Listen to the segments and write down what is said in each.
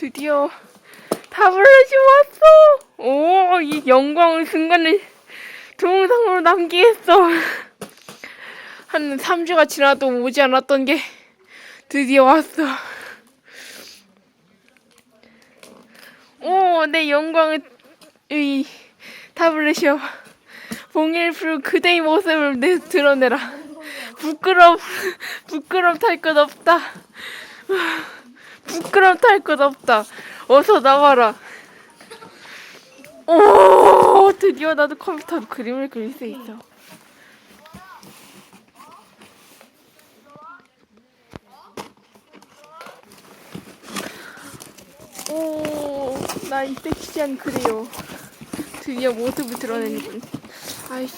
드디어 타블렛이 왔어. 오, 이 영광을 순간에 동영상으로 남기겠어. 한 3주가 지나도 오지 않았던 게 드디어 왔어. 오, 내 영광의 이 타블렛이여. 봉일프로 그대의 모습을 내 드러내라. 부끄럼, 부끄럼 탈 것 없다. 부끄럼 탈 것 없다. 어서 나와라. 오, 드디어 나도 컴퓨터로 그림을 그릴 수 있어. 오, 나 이 섹시한 그래요. 드디어 모습을 드러내는군. 아이씨.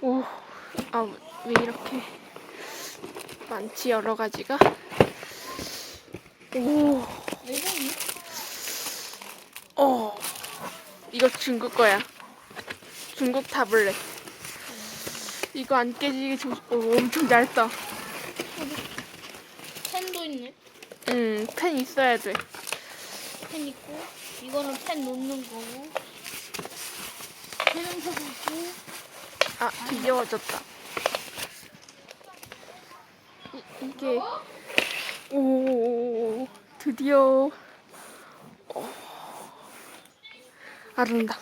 오, 아, 왜 이렇게 많지, 여러 가지가? 오, 어, 이거 중국 거야. 중국 타블렛. 이거 안 깨지게 조, 오, 엄청 얇다. 펜도 있네. 음, 펜 있어야 돼. 펜 있고 이거는 펜 놓는 거고 펜은 펴고 있고 아, 뒤집어졌다. 이, 이게 오 드디어 어, 아름다워.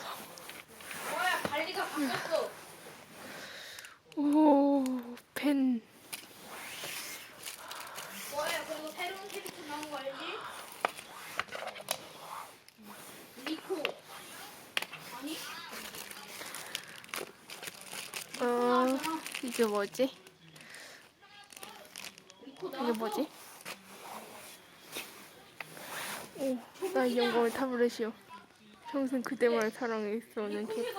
오 펜. 뭐야 그리고 새로운 캐릭터 나온 거 알지? 리코. 아니? 어 이게 뭐지? 이게. 뭐지? 오, 나이 영광의 타블렛이요. 평생 그대만을 사랑했어는 개.